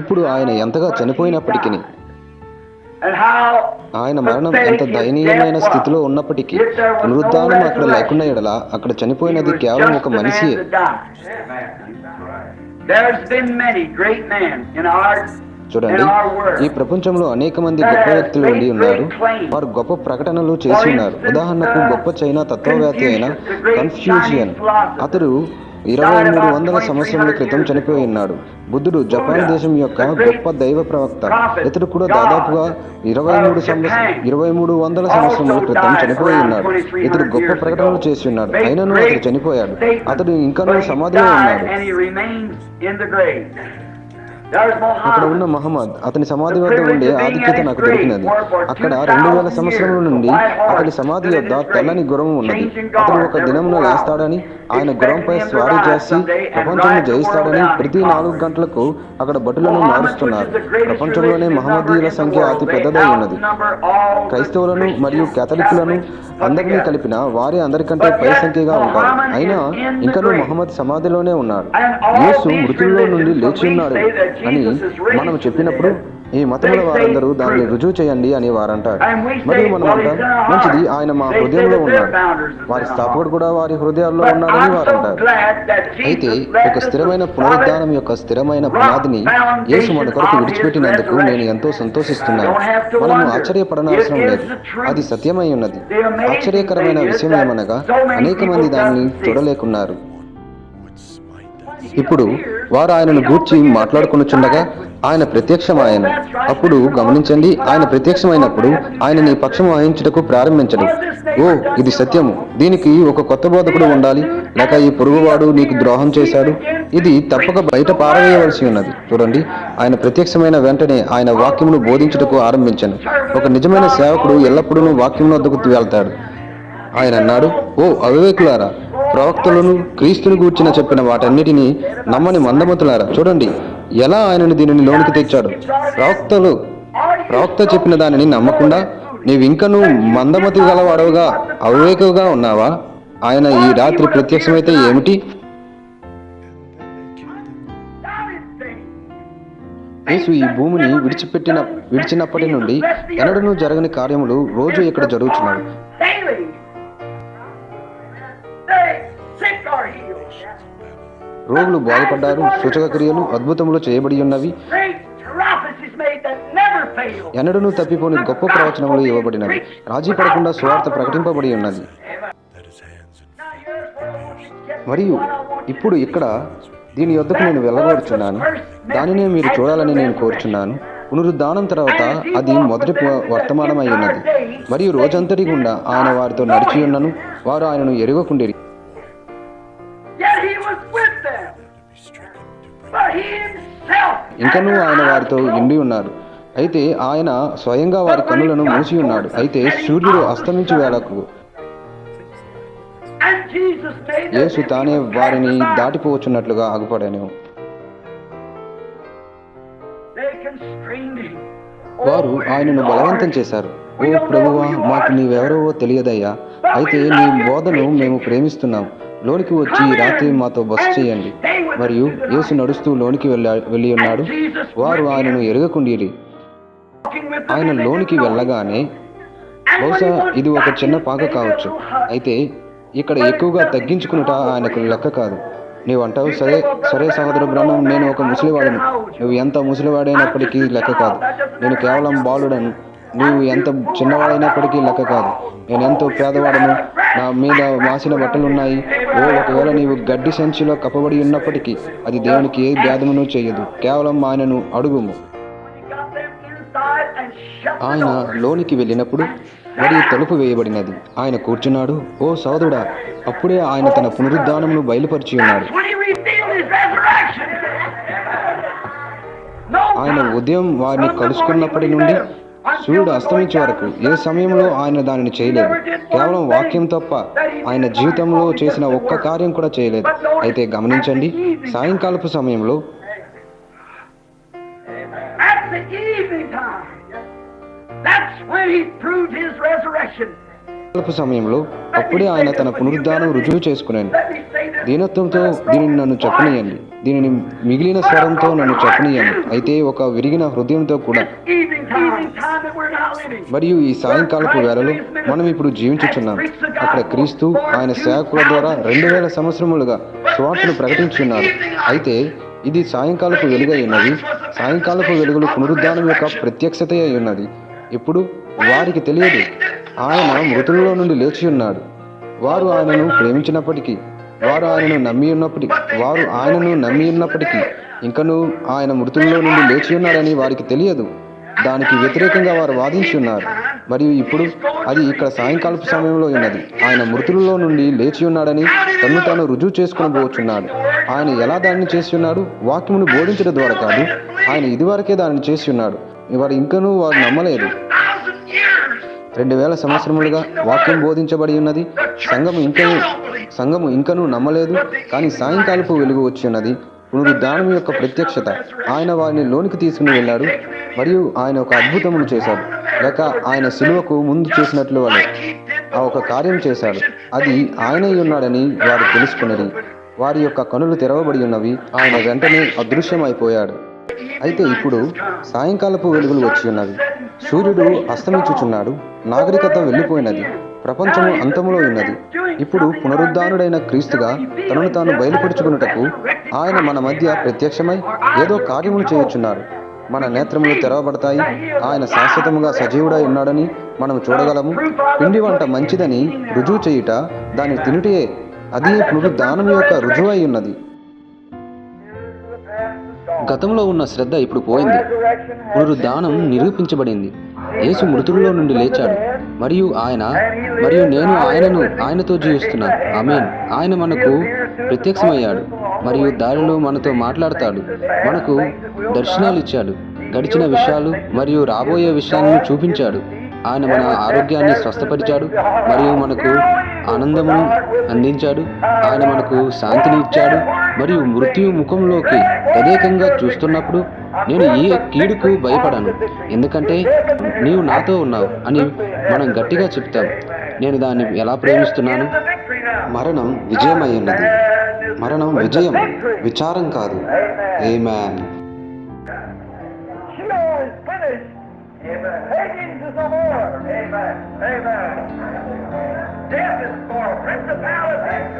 ఇప్పుడు ఆయన ఎంతగా చనిపోయినప్పటికీ ఆయన మరణం ఎంత దయనీయమైన స్థితిలో ఉన్నప్పటికీ పునరుద్ధానం అక్కడ లేకుండా ఎడల అక్కడ చనిపోయినది కేవలం ఒక మనిషి మనిషియే. చూడండి ఈ ప్రపంచంలో అనేక మంది గొప్ప వ్యక్తులు ఉండి ఉన్నారు. వారు గొప్ప ప్రకటనలు చేసి ఉన్నారు. ఉదాహరణకు గొప్ప చైనా తత్వవేత్త అయిన కన్ఫ్యూజియన్. అతడు ఇరవై మూడు వందల సంవత్సరముల క్రితం చనిపోయి ఉన్నాడు. బుద్ధుడు జపాన్ దేశం యొక్క గొప్ప దైవ ప్రవక్త. ఇతడు కూడా దాదాపుగా ఇరవై మూడు సంవత్సరం ఇరవై మూడు వందల సంవత్సరముల క్రితం చనిపోయి ఉన్నాడు. ఇతడు గొప్ప ప్రకటనలు చేసి ఉన్నాడు. అయినను అతడు చనిపోయాడు. అతడు ఇంకనూ సమాధిలో ఉన్నాడు. అక్కడ ఉన్న. మహమ్మద్ అతని సమాధి వద్ద ఉండే ఆధిక్యత నాకు దొరికినది. అక్కడ రెండు వేల సంవత్సరముల నుండి అతని సమాధి యొద్ద తెల్లని గుర్రం ఉన్నది. అతడు ఒక దినమున లేస్తాడని ఆయన గుర్రంపై స్వారీ చేసి ప్రపంచాన్ని జయిస్తాడని ప్రతి నాలుగు గంటలకు అక్కడ భటులను మారుస్తున్నారు. ప్రపంచంలోనే మహమ్మదీయుల సంఖ్య అతి పెద్దదై ఉన్నది. క్రైస్తవులను మరియు కేథలికులను అందరినీ కలిపిన వారి అందరికంటే పై సంఖ్యగా ఉంటారు. అయినా ఇంకనూ మహమ్మద్ సమాధిలోనే ఉన్నాడు. యేసు మృతుల్లో నుండి లేచి ఉన్నాడు. అని మనం చెప్పినప్పుడు ఈ మతముల వారందరూ దాన్ని రుజువు చేయండి అని వారంటారు. మరియు మనం అంటాం మంచిది. ఆయన మా హృదయంలో ఉన్నాడు వారి స్థాపకుడు కూడా వారి హృదయాల్లో ఉన్నాడని వారు అంటారు అయితే ఒక స్థిరమైన పునరుద్ధానం యొక్క స్థిరమైన పునాదిని యేసు మన కొరకు విడిచిపెట్టినందుకు నేను ఎంతో సంతోషిస్తున్నాను. మనము ఆశ్చర్యపడనవసరం లేదు. అది సత్యమై ఉన్నది. ఆశ్చర్యకరమైన విషయం ఏమనగా అనేక మంది దానిని చూడలేకున్నారు. ఇప్పుడు వారు ఆయనను గూర్చి మాట్లాడుకునిచుండగా ఆయన ప్రత్యక్షమాయన అప్పుడు గమనించండి ఆయన ప్రత్యక్షమైనప్పుడు ఆయన నీ పక్షం వాయించుటకు ప్రారంభించడు. ఓ ఇది సత్యము. దీనికి ఒక కొత్త బోధకుడు ఉండాలి. లేక ఈ పొరుగువాడు నీకు ద్రోహం చేశాడు. ఇది తప్పక బయట పారవేయవలసి ఉన్నది. చూడండి ఆయన ప్రత్యక్షమైన వెంటనే ఆయన వాక్యమును బోధించుటకు ఆరంభించను. ఒక నిజమైన సేవకుడు ఎల్లప్పుడూ వాక్యం వద్దకు వెళ్తాడు. ఆయన అన్నాడు ఓ అవివేకులారా ప్రవక్తలను క్రీస్తుని గూర్చిన చెప్పిన వాటన్నిటినీ నమ్మని మందమతులారా చూడండి ఎలా ఆయనను దీనిని లోనికి తెచ్చాడు. ప్రవక్తలు ప్రవక్త చెప్పిన దానిని నమ్మకుండా నీవింకను మందమతి గలవాడవుగా అవివేకుగా ఉన్నావా? ఆయన ఈ రాత్రి ప్రత్యక్షమైతే ఏమిటి? యేసు ఈ భూమిని విడిచిపెట్టిన విడిచినప్పటి నుండి ఎన్నడూ జరగని కార్యములు రోజు ఇక్కడ జరుగుతున్నాయి రోగులు బాగుపడ్డారు సూచక క్రియలు అద్భుతములు చేయబడి ఉన్నవి. Great ఎన్నడూ తప్పిపోని గొప్ప ప్రవచనములు ఇవ్వబడినవి. రాజీ పడకుండా స్వార్థ ప్రకటింపబడి ఉన్నది. మరియు ఇప్పుడు ఇక్కడ దీని యొద్దకు నేను వెళ్ళగోరుచున్నాను దానినే మీరు చూడాలని నేను కోరుచున్నాను. పునరుద్ధానం తర్వాత అది మొదటి వర్తమానమై ఉన్నది. మరియు రోజంతటి గుండా ఆయన వారితో నడిచి ఉన్నను. వారు ఆయనను ఎరుగకుండిరి ఇంకనూ ఆయన వారితో ఎండి ఉన్నారు. అయితే ఆయన స్వయంగా వారి కన్నులను మూసి ఉన్నాడు. అయితే సూర్యుడు అస్తమించి వేళకు యేసు తానే వారిని దాటిపోవచ్చున్నట్లుగా ఆగుపడాను. him. వారు ఆయనను బలవంతం చేశారు. ఓ ప్రభువా మాకు నీవెవరో తెలియదయ్యా. అయితే నీ బోధను మేము ప్రేమిస్తున్నాం. లోనికి వచ్చి రాత్రి మాతో బస చేయండి. మరియు యేసు నడుస్తూ లోనికి వెళ్ళా వెళ్ళి ఉన్నాడు. వారు ఆయనను ఎరగకుండిరి. ఆయన లోనికి వెళ్ళగానే బహుశా ఇది ఒక చిన్న పాక కావచ్చు. అయితే ఇక్కడ ఎక్కువగా తగ్గించుకునుట ఆయనకు లెక్క కాదు. నీవు అంటావు సరే సరే సహోదర బ్రహ్మం నేను ఒక ముసలివాడను. నువ్వు ఎంత ముసలివాడైనప్పటికీ లెక్క కాదు. నేను కేవలం బాలుడను నువ్వు ఎంత చిన్నవాడైనప్పటికీ లెక్క కాదు. నేను ఎంతో పేదవాడను. నా మీద మాసిన బట్టలున్నాయి. ఓ ఒకవేళ నీవు గడ్డి సంచిలో కప్పబడి ఉన్నప్పటికీ అది దేవునికి ఏ భేదమును చేయదు. కేవలం ఆయనను అడుగుము. ఆయన లోనికి వెళ్ళినప్పుడు మరియు తలుపు వేయబడినది. ఆయన కూర్చున్నాడు. ఓ సోదరుడా అప్పుడే ఆయన తన పునరుద్ధానమును బయలుపరిచి ఉన్నాడు. ఆయన ఉదయం వారిని కలుసుకున్నప్పటి నుండి సూర్యుడు అస్తమించే వరకు ఏ సమయంలో ఆయన దానిని చేయలేదు. కేవలం వాక్యం తప్ప ఆయన జీవితంలో చేసిన ఒక్క కార్యం కూడా చేయలేదు. అయితే గమనించండి సాయంకాలపు సమయంలో సమయంలో అప్పుడే ఆయన తన పునరుద్ధానం రుజువు చేసుకున్నాను. దీనత్వంతో దీనిని నన్ను చెప్పనీయండి. దీనిని మిగిలిన స్వరంతో నన్ను చెప్పనీయను అయితే ఒక విరిగిన హృదయంతో కూడా మరియు ఈ సాయంకాలపు వేళలో మనం ఇప్పుడు జీవించుచున్నాం. అక్కడ క్రీస్తు ఆయన సేవకుల ద్వారా రెండు వేల సంవత్సరములుగా స్వార్థను ప్రకటించున్నారు అయితే ఇది సాయంకాలపు వెలుగై ఉన్నది. సాయంకాలపు వెలుగులు పునరుద్ధానం యొక్క ప్రత్యక్షత అయి ఉన్నది. ఇప్పుడు వారికి తెలియదు. ఆయన మృతులలో నుండి లేచి ఉన్నాడు. వారు ఆయనను ప్రేమించినప్పటికీ వారు ఆయనను నమ్మి ఉన్నప్పటికీ వారు ఆయనను నమ్మి ఉన్నప్పటికీ ఇంకను ఆయన మృతుల్లో నుండి లేచి ఉన్నాడని వారికి తెలియదు. దానికి వ్యతిరేకంగా వారు వాదించి ఉన్నారు. మరియు ఇప్పుడు అది ఇక్కడ సాయంకాలపు సమయంలో ఉన్నది. ఆయన మృతులలో నుండి లేచి ఉన్నాడని తను తాను రుజువు చేసుకుని పోవచ్చున్నాడు ఆయన ఎలా దానిని చేసి ఉన్నాడు? వాక్యమును బోధించడం ద్వారా కాదు ఆయన ఇదివరకే దానిని చేసి ఉన్నాడు. వారు ఇంకనూ వారు నమ్మలేదు. రెండు వేల సంవత్సరములుగా వాక్యం బోధించబడి ఉన్నది. సంఘము ఇంకనూ సంఘము ఇంకనూ నమ్మలేదు. కానీ సాయంకాలపు వెలుగు వచ్చి ఉన్నది. పునరుద్ధానం యొక్క ప్రత్యక్షత ఆయన వారిని లోనికి తీసుకుని వెళ్ళాడు. మరియు ఆయన ఒక అద్భుతమును చేశాడు. లేక ఆయన సిలువకు ముందు చేసినట్లు వాళ్ళు ఆ ఒక కార్యం చేశాడు. అది ఆయనే ఉన్నాడని వారు తెలుసుకున్నది. వారి యొక్క కనులు తెరవబడి ఉన్నవి ఆయన వెంటనే అదృశ్యమైపోయాడు. అయితే ఇప్పుడు సాయంకాలపు వెలుగులు వచ్చి ఉన్నవి. సూర్యుడు అస్తమించుచున్నాడు. నాగరికత వెళ్ళిపోయినది. ప్రపంచము అంతములో ఉన్నది. ఇప్పుడు పునరుద్ధానుడైన క్రీస్తుగా తనను తాను బయలుపరుచుకున్నటకు ఆయన మన మధ్య ప్రత్యక్షమై ఏదో కార్యములు చేయుచున్నారు. మన నేత్రములు తెరవబడతాయి. ఆయన శాశ్వతముగా సజీవుడై ఉన్నాడని మనం చూడగలము. పిండి వంట మంచిదని రుజువు చేయుట దాని తినుటే అది పునరుద్ధానం యొక్క రుజువై ఉన్నది. గతంలో ఉన్న శ్రద్ధ ఇప్పుడు పోయింది. పునరుద్ధానం నిరూపించబడింది. యేసు మృతుల్లో నుండి లేచాడు. మరియు ఆయన మరియు నేను ఆయనను ఆయనతో జీవిస్తున్నాను. ఆమెన్. ఆయన మనకు ప్రత్యక్షమయ్యాడు మరియు దారిలో మనతో మాట్లాడతాడు. మనకు దర్శనాలు ఇచ్చాడు గడిచిన విషయాలు మరియు రాబోయే విషయాలను చూపించాడు. ఆయన మన ఆరోగ్యాన్ని స్వస్థపరిచాడు మరియు మనకు ఆనందమును అందించాడు. ఆయన మనకు శాంతిని ఇచ్చాడు మరియు మృత్యు ముఖంలోకి తదేకంగా చూస్తున్నప్పుడు నేను ఏ కీడుకు భయపడను. ఎందుకంటే నీవు నాతో ఉన్నావు అని మనం గట్టిగా చెప్తాం. నేను దాన్ని ఎలా ప్రేమిస్తున్నాను? మరణం విజయమై ఉన్నది మరణం విజయం విచారం కాదు. A man Amen. Is no more. Amen. Amen. Death is for principality.